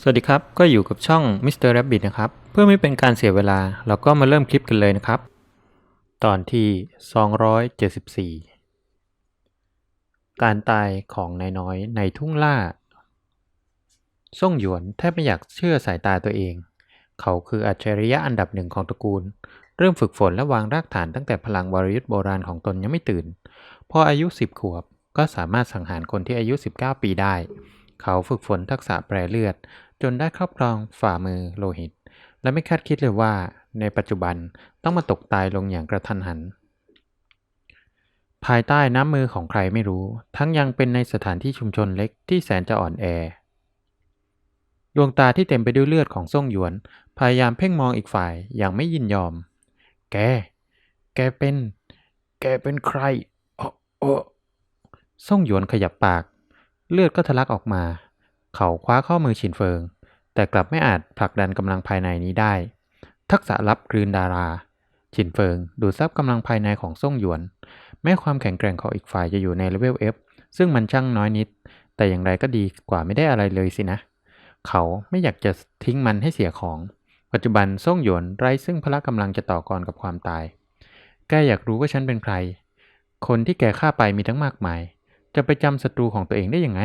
สวัสดีครับ ก็อยู่กับช่อง Mr. Rabbit นะครับ เพื่อไม่เป็นการเสียเวลา เราก็มาเริ่มคลิปกันเลยนะครับ ตอนที่ 274 การตายของนายน้อยในทุ่งล่าซ่งหยวนแทบไม่อยากเชื่อสายตาตัวเอง เขาคืออัจฉริยะอันดับหนึ่งของตระกูล เริ่มฝึกฝนและวางรากฐานตั้งแต่พลังวรยุทธ์โบราณของตนยังไม่ตื่น พออายุ 10 ขวบก็สามารถสังหารคนที่อายุ 19 ปีได้เขาฝึกฝนทักษะแปรเลือด จนได้ครอบครองฝ่ามือโลหิต และไม่คาดคิดเลยว่า ในปัจจุบันต้องมาตกตายลงอย่างกระทันหัน ภายใต้น้ำมือของใครไม่รู้ ทั้งยังเป็นในสถานที่ชุมชนเล็กที่แสนจะอ่อนแอดวงตาที่เต็มไปด้วยเลือดของซ่งหยวน พยายามเพ่งมองอีกฝ่ายอย่างไม่ยินยอม แก แกเป็น แกเป็นใครโอ้โอ้ซ่งหยวนขยับปาก เลือดก็ทะลักออกมา เขาคว้าข้อมือฉินเฟิง แต่กลับไม่อาจผลักดันกำลังภายในนี้ได้ ทักษะลับกลืนดาราฉินเฟิงดูดซับกำลังภายในของซ่งหยวน แม้ความแข็งแกร่งของอีกฝ่ายจะอยู่ในเลเวล F ซึ่งมันช่างน้อยนิด แต่อย่างไรก็ดีกว่าไม่ได้อะไรเลยสินะ เขาไม่อยากจะทิ้งมันให้เสียของ ปัจจุบันซ่งหยวนไร้ซึ่งพละกำลังจะต่อกรกับความตาย แกอยากรู้ว่าฉันเป็นใคร คนที่แกฆ่าไปมีทั้งมากมาย จะไปจำศัตรูของตัวเองได้ยังไง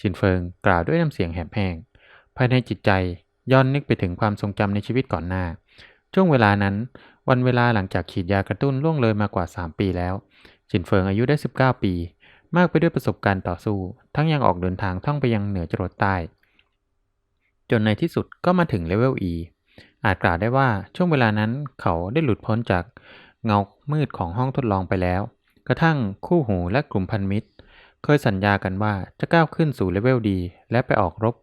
ชินเฟิงกล่าวด้วยน้ำเสียงแหบแห้งภายในจิตใจย้อนนึกไปถึงความทรงจำในชีวิตก่อนหน้า ช่วงเวลานั้น วันเวลาหลังจากฉีดยากระตุ้นล่วงเลยมากว่า 3 ปีแล้ว ชินเฟิงอายุได้ 19 ปี มากไปด้วยประสบการณ์ต่อสู้ ทั้งยังออกเดินทางท่องไปยังเหนือจรดใต้ จนในที่สุดก็มาถึงเลเวล E อาจกล่าวได้ว่าช่วงเวลานั้นเขาได้หลุดพ้นจากเงามืดของห้องทดลองไปแล้ว กระทั่งคู่หูและกลุ่มพันมิตร เคยสัญญากันว่าจะก้าวขึ้นสู่เลเวลดี และไปออกรบ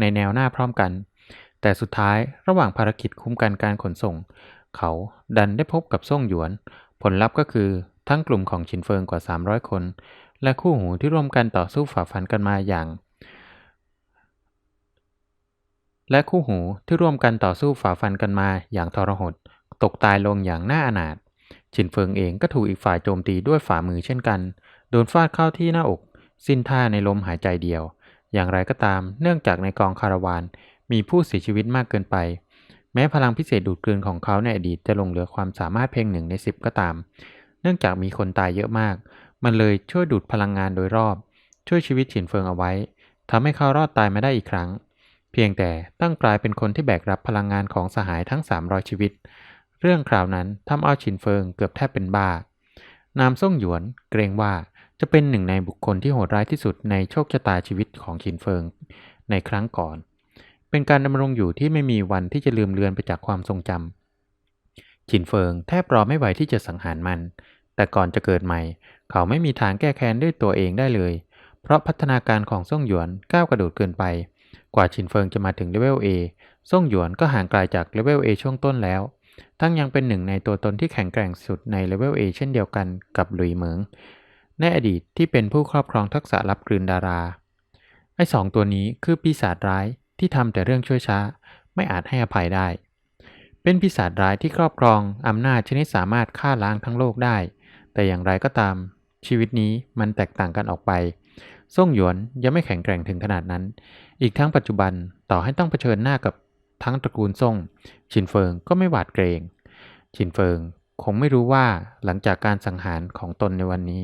ในแนวหน้าพร้อมกัน แต่สุดท้ายระหว่างภารกิจคุ้มกันการขนส่ง เขาดันได้พบกับซ่งหยวน ผลลัพธ์ก็คือทั้งกลุ่มของชินเฟิงกว่า 300 คน และคู่หูที่ร่วมกันต่อสู้ฝ่าฟันกันมาอย่าง และคู่หูที่ร่วมกันต่อสู้ฝ่าฟันกันมาอย่างทรหด ตกตายลงอย่างน่าอนาถชินเฟิงเองก็ถูกอีกฝ่ายโจมตีด้วยฝ่ามือเช่นกัน โดนฟาดเข้าที่หน้าอก สิ้นท่าในลมหายใจเดียว อย่างไรก็ตาม เนื่องจากในกองคาราวานมีผู้เสียชีวิตมากเกินไป แม้พลังพิเศษดูดกลืนของเขาในอดีตจะลงเหลือความสามารถเพียงหนึ่งในสิบก็ตาม เนื่องจากมีคนตายเยอะมาก มันเลยช่วยดูดพลังงานโดยรอบ ช่วยชีวิตฉินเฟิงเอาไว้ทำให้เขารอดตายมาได้อีกครั้ง เพียงแต่ตั้งกลายเป็นคนที่แบกรับพลังงานของสหายทั้ง 300 ชีวิต เรื่องคราวนั้นทำเอาฉินเฟิงเกือบแทบเป็นบ้านามซ่งหยวนเกรงว่า จะเป็นหนึ่งในบุคคลที่โหดร้ายที่สุดในโชคชะตาชีวิตของฉินเฟิงในครั้งก่อน เป็นการดำรงอยู่ที่ไม่มีวันที่จะลืมเลือนไปจากความทรงจำฉินเฟิงแทบรอไม่ไหวที่จะสังหารมัน แต่ก่อนจะเกิดใหม่ เขาไม่มีทางแก้แค้นด้วยตัวเองได้เลย เพราะพัฒนาการของซ่งหยวนก้าวกระโดดเกินไป กว่าฉินเฟิงจะมาถึงเลเวล A ซ่งหยวนก็ห่างไกลาจากเลเวล A ช่วงต้นแล้ว ทั้งยังเป็นหนึ่งในตัวตนที่แข็งแกร่งสุดในเลเวล A เช่นเดียวกันกับหลุยเหมิง ในอดีตที่เป็นผู้ครอบครองทักษะลับกลืนดารา ไอ้สองตัวนี้คือปีศาจร้ายที่ทำแต่เรื่องช่วยช้า ไม่อาจให้อภัยได้ เป็นปีศาจร้ายที่ครอบครองอำนาจชนิดสามารถฆ่าล้างทั้งโลกได้ แต่อย่างไรก็ตาม ชีวิตนี้มันแตกต่างกันออกไปซ่งหยวนยังไม่แข็งแกร่งถึงขนาดนั้น อีกทั้งปัจจุบันต่อให้ต้องเผชิญหน้ากับทั้งตระกูลซ่งชินเฟิงก็ไม่หวาดเกรง ชินเฟิงคงไม่รู้ว่าหลังจากการสังหารของตนในวันนี้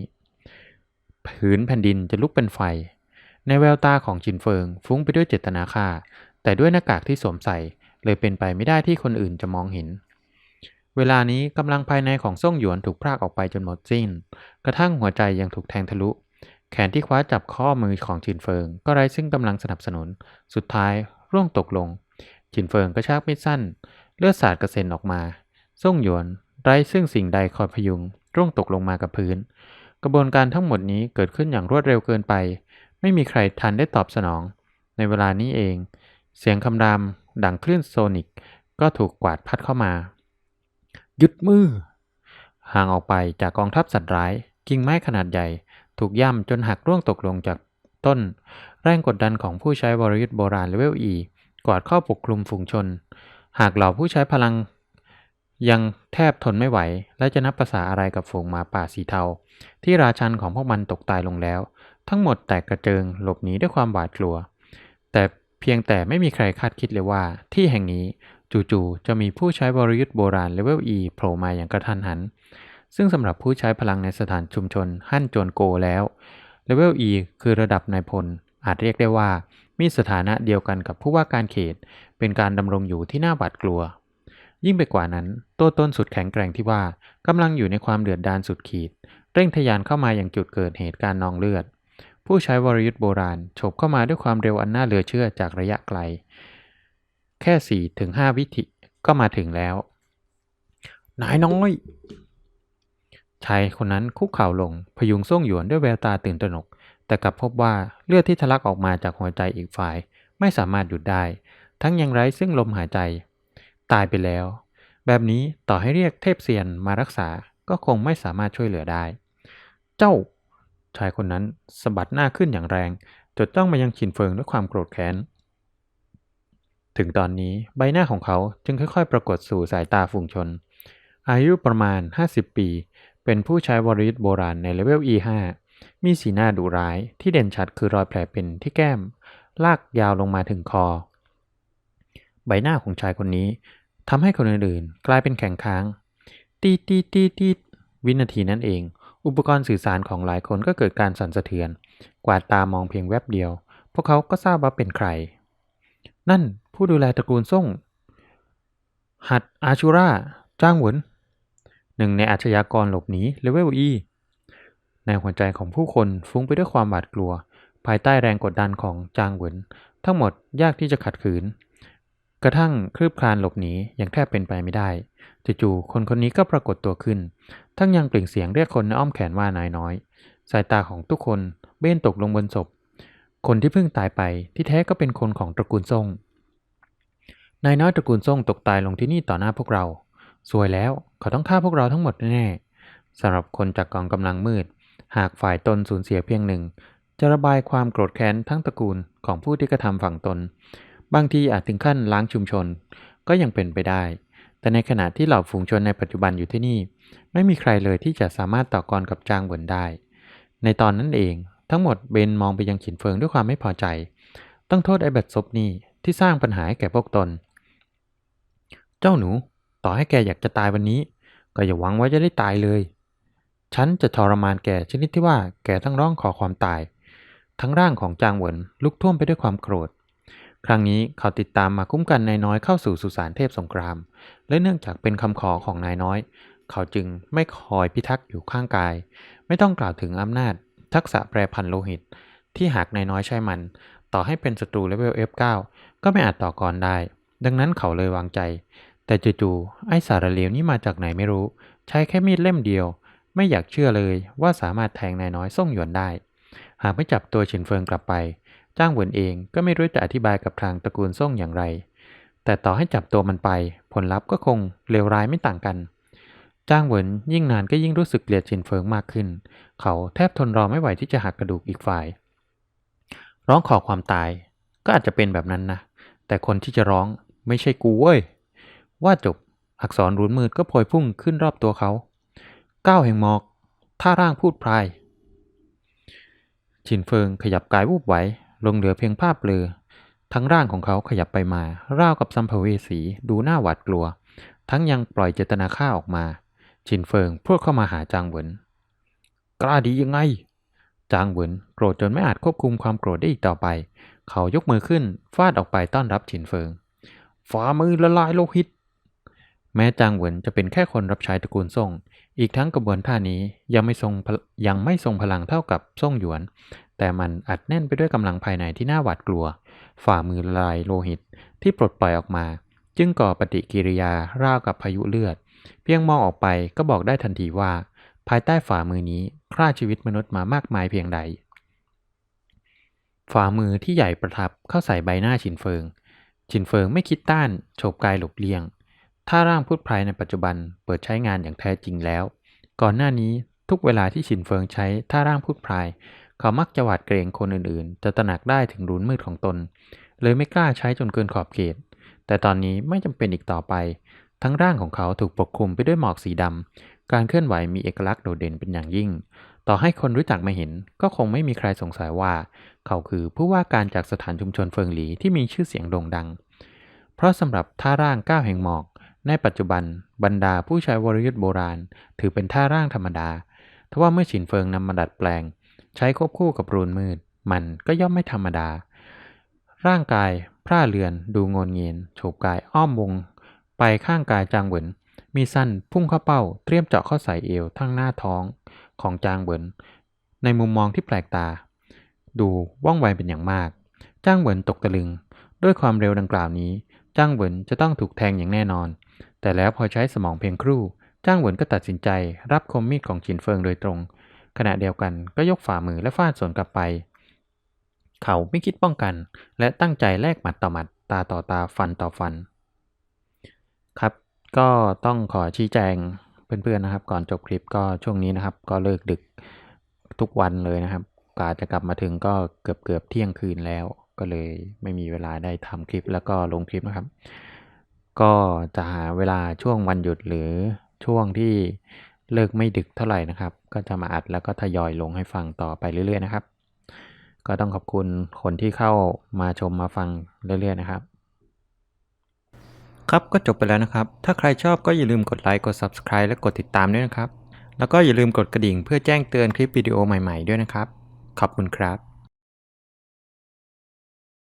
ผืนแผ่นดินจะลุกเป็นไฟ ในแววตาของชินเฟิงฟุ้งไปด้วยเจตนาฆ่า แต่ด้วยหน้ากากที่สวมใส่ เลยเป็นไปไม่ได้ที่คนอื่นจะมองเห็น เวลานี้กำลังภายในของซ่งหยวนถูกพรากออกไปจนหมดสิ้น กระทั่งหัวใจยังถูกแทงทะลุ แขนที่คว้าจับข้อมือของจินเฟิง ก็ไร้ซึ่งกำลังสนับสนุน สุดท้ายร่วงตกลง จินเฟิงกระชากมีดสั้น เลือดสาดกระเซ็นออกมา ซ่งหยวนไร้ซึ่งสิ่งใดคอยพยุงร่วงตกลงมากับพื้น กระบวนการทั้งหมดนี้เกิดขึ้นอย่างรวดเร็วเกินไป ไม่มีใครทันได้ตอบสนอง ในเวลานี้เอง เสียงคำรามดังคลื่นโซนิก ก็ถูกกวาดพัดเข้ามาหยุดมือ ห่างออกไปจากกองทัพสัตว์ร้าย กิ่งไม้ขนาดใหญ่ ถูกย่ำจนหักร่วงตกลงจากต้น แรงกดดันของผู้ใช้วรยุทธ์โบราณเลเวล E กวาดเข้าปกคลุมฝูงชน หากเหล่าผู้ใช้พลัง ยังแทบทนไม่ไหว และจะนับภาษาอะไรกับฝูงหมาป่าสีเทา ที่ราชันของพวกมันตกตายลงแล้ว ทั้งหมดแตกกระเจิงหลบหนีด้วยความหวาดกลัว แต่เพียงแต่ไม่มีใครคาดคิดเลยว่า ที่แห่งนี้จู่ๆจะมีผู้ใช้วรยุทธ์โบราณเลเวล E โผล่มาอย่างกระทันหัน ซึ่งสำหรับผู้ใช้พลังในสถานชุมชนฮั่นโจนโกแล้วเลเวล E คือระดับนายพล อาจเรียกได้ว่า มีสถานะเดียวกันกับผู้ว่าการเขต เป็นการดำรงอยู่ที่น่าหวาดกลัว ยิ่งไปกว่านั้น ตัวตนสุดแข็งแกร่งที่ว่ากำลังอยู่ในความเดือดดาลสุดขีด เร่งทะยานเข้ามาอย่างจุดเกิดเหตุการณ์นองเลือด ผู้ใช้วรยุทธ์โบราณโฉบเข้ามาด้วยความเร็วอันน่าเหลือเชื่อจากระยะไกล แค่สี่ถึงห้าวิธิก็มาถึงแล้ว นายน้อยชายคนนั้นคุกเข่าลงพยุงส่งหยวนด้วยแววตาตื่นตระหนก แต่กลับพบว่าเลือดที่ทะลักออกมาจากหัวใจอีกฝ่าย ไม่สามารถหยุดได้ ทั้งยังไร้ซึ่งลมหายใจ ตายไปแล้ว แบบนี้ต่อให้เรียกเทพเซียนมารักษาก็คงไม่สามารถช่วยเหลือได้ เจ้า ชายคนนั้นสะบัดหน้าขึ้นอย่างแรง จดจ้องมายังฉินเฟิงด้วยความโกรธแค้น ถึงตอนนี้ใบหน้าของเขาจึงค่อยๆ ปรากฏสู่สายตาฝูงชน อายุประมาณ 50 ปี เป็นผู้ใช้วรยุทธ์โบราณในเลเวล E5 มีสีหน้าดุร้ายที่เด่นชัดคือรอยแผลเป็นที่แก้ม ลากยาวลงมาถึงคอ ใบหน้าของชายคนนี้ทำให้คนอื่นๆ กลายเป็นแข็งค้าง ตีตีตีตีวินาทีนั้นเอง อุปกรณ์สื่อสารของหลายคนก็เกิดการสั่นสะเทือน กวาดตามองเพียงแวบเดียว พวกเขาก็ทราบว่าเป็นใคร นั่นผู้ดูแลตระกูลส่ง หัดอาชูราจ้างหวนหนึ่งในอาชญากรหลบหนีเลเวล E ในหัวใจของผู้คนฟุ้งไปด้วยความหวาดกลัว ภายใต้แรงกดดันของจางหวนทั้งหมดยากที่จะขัดขืน กระทั่งคลืบคลานหลบหนีอย่างแทบเป็นไปไม่ได้จู่ๆคนคนนี้ก็ปรากฏตัวขึ้น ทั้งยังเปล่งเสียงเรียกคนในอ้อมแขนว่านายน้อย สายตาของทุกคนเบ้นตกลงบนศพ คนที่เพิ่งตายไปที่แท้ก็เป็นคนของตระกูลซ่งนายน้อยตระกูลซ่งตกตายลงที่นี่ต่อหน้าพวกเรา สวยแล้วเขาต้องฆ่าพวกเราทั้งหมดแน่สำหรับคนจากกองกำลังมืด หากฝ่ายตนสูญเสียเพียงหนึ่ง จะระบายความโกรธแค้นทั้งตระกูลของผู้ที่กระทำฝั่งตน บางทีอาจถึงขั้นล้างชุมชนก็ยังเป็นไปได้ แต่ในขณะที่เหล่าฝูงชนในปัจจุบันอยู่ที่นี่ ไม่มีใครเลยที่จะสามารถต่อกรกับจางเหวินได้ ในตอนนั้นเอง ทั้งหมดเบนมองไปยังฉินเฟิงด้วยความไม่พอใจ ต้องโทษไอ้บัดซบนี่ที่สร้างปัญหาให้แก่พวกตน เจ้าหนู ต่อให้แกอยากจะตายวันนี้ ก็อย่าหวังว่าจะได้ตายเลย ฉันจะทรมานแกชนิดที่ว่าแกต้องร้องขอความตาย ทั้งร่างของจางเหวินลุกท่วมไปด้วยความโกรธ ครั้งนี้เขาติดตามมาคุ้มกันนายน้อยเข้าสู่สุสานเทพสงคราม และเนื่องจากเป็นคำขอของนายน้อย เขาจึงไม่คอยพิทักษ์อยู่ข้างกาย ไม่ต้องกล่าวถึงอำนาจ ทักษะแปรพันโลหิต ที่หากนายน้อยใช้มัน ต่อให้เป็นศัตรูเลเวล F9 ก็ไม่อาจต่อกรได้ ดังนั้นเขาเลยวางใจ แต่จู่ๆไอ้สารเลวนี่มาจากไหนไม่รู้ ใช้แค่มีดเล่มเดียว ไม่อยากเชื่อเลยว่าสามารถแทงนายน้อยส่งหยวนได้ หากไม่จับตัวฉินเฟิงกลับไป จ้างเหวินเองก็ไม่รู้จะอธิบายกับทางตระกูลส่งอย่างไร แต่ต่อให้จับตัวมันไป ผลลัพธ์ก็คงเลวร้ายไม่ต่างกัน จ้างเหวินยิ่งนานก็ยิ่งรู้สึกเกลียดฉินเฟิงมากขึ้น เขาแทบทนรอไม่ไหวที่จะหักกระดูกอีกฝ่าย ร้องขอความตาย ก็อาจจะเป็นแบบนั้นนะ แต่คนที่จะร้องไม่ใช่กูเว้ย ว่าจบ อักษรรุนมืดก็โพยพุ่งขึ้นรอบตัวเขา ก้าวแห่งหมอก ท่าร่างพูดพรายฉินเฟิงขยับกายวูบไหว ลงเหลือเพียงภาพเบลอทั้งร่างของเขาขยับไปมา ราวกับสัมภเวสีดูหน้าหวาดกลัว ทั้งยังปล่อยเจตนาฆ่าออกมาฉินเฟิงพูดเข้ามาหาจางเหวินกล้าดียังไง จางเหวินโกรธจนไม่อาจควบคุมความโกรธได้อีกต่อไป เขายกมือขึ้นฟาดออกไปต้อนรับฉินเฟิงฝ่ามือละลายโลหิต แม้จางเหวินจะเป็นแค่คนรับใช้ตระกูลซ่ง อีกทั้งกระบวนท่านี้ยังไม่ทรงยังไม่ทรงพลังเท่ากับซ่งหยวน แต่มันอัดแน่นไปด้วยกำลังภายในที่น่าหวาดกลัว ฝ่ามือลายโลหิตที่ปลดปล่อยออกมา จึงก่อปฏิกิริยาราวกับพายุเลือด เพียงมองออกไปก็บอกได้ทันทีว่า ภายใต้ฝ่ามือนี้ฆ่าชีวิตมนุษย์มามากมายเพียงใด ฝ่ามือที่ใหญ่ประทับเข้าใส่ใบหน้าฉินเฟิงฉินเฟิงไม่คิดต้านโฉบกายหลบเลี่ยงท่าร่างพูดไพรในปัจจุบันเปิดใช้งานอย่างแท้จริงแล้ว ก่อนหน้านี้ทุกเวลาที่ฉินเฟิงใช้ท่าร่างพูดไพร เขามักจะหวาดเกรงคนอื่นๆ จะตระหนักได้ถึงรุนมืดของตน เลยไม่กล้าใช้จนเกินขอบเขต แต่ตอนนี้ไม่จำเป็นอีกต่อไป ทั้งร่างของเขาถูกปกคลุมไปด้วยหมอกสีดำการเคลื่อนไหวมีเอกลักษณ์โดดเด่นเป็นอย่างยิ่ง ต่อให้คนรู้จักมาเห็น ก็คงไม่มีใครสงสัยว่า เขาคือผู้ว่าการจากสถานชุมชนเฟิงหลีที่มีชื่อเสียงโด่งดัง เพราะสำหรับท่าร่างก้าวแห่งหมอก ในปัจจุบัน บรรดาผู้ใช้วรยุทธ์โบราณ ถือเป็นท่าร่างธรรมดาทว่าเมื่อฉินเฟิงนำมาดัดแปลง ใช้ควบคู่กับรูนมืด มันก็ย่อมไม่ธรรมดา ร่างกายพร่าเรือนดูงนเงียนโฉบกายอ้อมวง ไปข้างกายจางเหวินมีสั้นพุ่งเข้าเป้า เตรียมเจาะเข้าใส่เอวทั้งหน้าท้องของจางเหวินในมุมมองที่แปลกตา ดูว่องไวเป็นอย่างมาก จ้างเหวินตกตะลึง ด้วยความเร็วดังกล่าวนี้ จ้างเหวินจะต้องถูกแทงอย่างแน่นอน แต่แล้วพอใช้สมองเพียงครู่ จ้างเหวินก็ตัดสินใจรับคมมีดของจินเฟิงโดยตรง ขณะเดียวกันก็ยกฝ่ามือและฟาดสวนกลับไป เขาไม่คิดป้องกัน และตั้งใจแลกหมัดต่อหมัดตาต่อตาฟันต่อฟัน ครับ ก็ต้องขอชี้แจงเพื่อนๆนะครับ ก่อนจบคลิปก็ช่วงนี้นะครับ ก็เลิกดึกทุกวันเลยนะครับกว่าจะกลับมาถึงก็เกือบเกือบเที่ยงคืนแล้ว ก็เลยไม่มีเวลาได้ทำคลิปแล้วก็ลงคลิปนะครับ ก็จะหาเวลาช่วงวันหยุดหรือช่วงที่ เลิกไม่ดึกเท่าไหร่นะครับ ก็จะมาอัดแล้วก็ทยอยลงให้ฟังต่อไปเรื่อยๆนะครับ ก็ต้องขอบคุณคนที่เข้ามาชมมาฟังเรื่อยๆนะครับ ครับก็จบไปแล้วนะครับ ถ้าใครชอบก็อย่าลืมกดไลค์กด Subscribe และกดติดตามด้วยนะครับ แล้วก็อย่าลืมกดกระดิ่งเพื่อแจ้งเตือนคลิปวิดีโอใหม่ ๆ ด้วยนะครับ ขอบคุณครับ